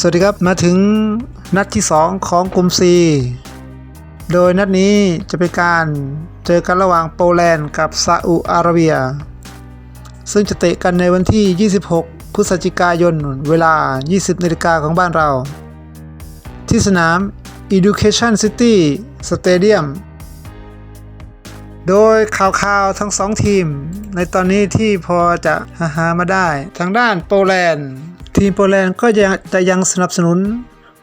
สวัสดีครับมาถึงนัดที่ 2 ของกลุ่ม C โดยนัดนี้จะเป็นการเจอกันระหว่างโปแลนด์กับซาอุอาระเบีย ซึ่งจะเตะกันในวันที่ 26 พฤศจิกายน เวลา 20นาฬิกาของบ้านเรา ที่สนาม Education City Stadium โดยข่าวๆทั้งสองทีม ในตอนนี้ที่พอจะหาหามาได้ ทางด้านโปแลนด์ ทีมโปแลนด์ก็ยังจะยังสนับสนุน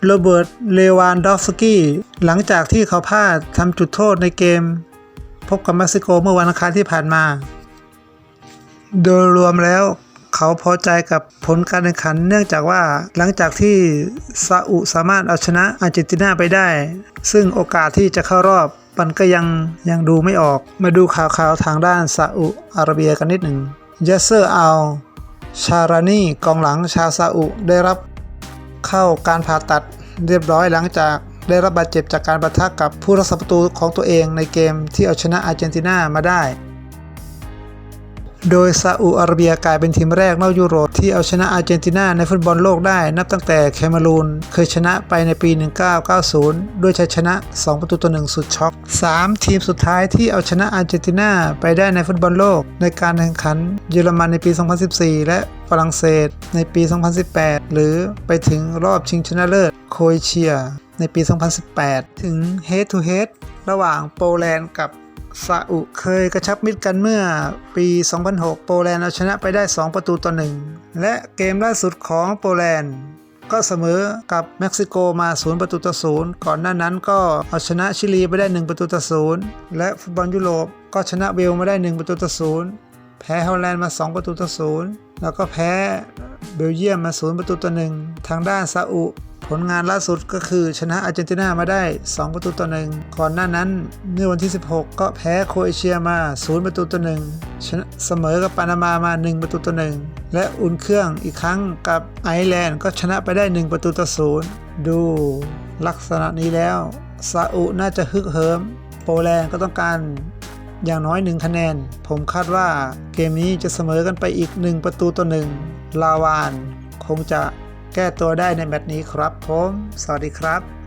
โรเบิร์ต เลวานดอฟสกี้ หลังจากที่เขาพลาดทำจุดโทษในเกม พบกับเม็กซิโกเมื่อวันอังคารที่ผ่านมา โดยรวมแล้วเขาพอใจกับผลการแข่งขันเนื่องจากว่าหลังจากที่ซาอุสามารถเอาชนะอาร์เจนตินาไปได้ ซึ่งโอกาสที่จะเข้ารอบมันก็ยังยังดูไม่ออก มาดูข่าวๆทางด้านซาอุอาระเบียกันนิดหนึ่งยาเซอร์อัล ชารานีกองหลังชาซาอุได้รับเข้าการผ่าตัดเรียบร้อยหลังจากได้รับบาดเจ็บจากการประทะกับผู้รักษาประตูของตัวเองในเกมที่เอาชนะอาร์เจนตินามาได้ โดยซาอุอาระเบียกลายเป็นทีมแรกนอกยุโรปที่เอาชนะอาร์เจนตินาในฟุตบอลโลกได้ นับตั้งแต่แคมารูนเคยชนะไปในปี 1990 ด้วยชัยชนะ 2 ประตูต่อ1สุดช็อก 3 ทีมสุดท้ายที่เอาชนะอาร์เจนตินาไปได้ในฟุตบอลโลก ในการแข่งขันเยอรมันในปี 2014 และฝรั่งเศสในปี 2018 หรือไปถึงรอบชิงชนะเลิศโครเอเชีย ในปี 2018 ถึง Head to Head ระหว่างโปแลนด์กับ ซาอุเคยกระชับมิตรกันเมื่อปี 2006 โปแลนด์เอาชนะไปได้ 2 ประตูต่อ1และเกมล่าสุดของโปแลนด์ก็เสมอกับเม็กซิโกมา 0 ประตูต่อ0ก่อนหน้านั้นก็เอาชนะชิลีไปได้ 1 ประตูต่อ0และฟุตบอลยุโรปก็ชนะเวลมาได้ 1 ประตูต่อ0แพ้ฮอลแลนด์มา 2 ประตูต่อ0แล้วก็แพ้เบลเยียมมา 0 ประตูต่อ1ทางด้านซาอุ ผลงานล่าสุดก็คือชนะอาร์เจนตินามาได้ 2 ประตูต่อหนึ่งก่อนหน้านั้นเมื่อวันที่ 16 ก็แพ้โครเอเชียมา 0 ประตูต่อหนึ่งชนะเสมอกับปานามามา 1 ประตูต่อหนึ่งและอุ่นเครื่องอีกครั้งกับไอร์แลนด์ก็ชนะไปได้ 1 ประตูต่อศูนย์ดูลักษณะนี้แล้วซาอุน่าจะฮึกเหิม โปแลนด์ก็ต้องการอย่างน้อย 1 คะแนน ผมคาดว่าเกมนี้จะเสมอกันไปอีก 1 ประตูต่อหนึ่งลาวาน คงจะ แก้ตัวได้ในแมตช์นี้ครับผม สวัสดีครับ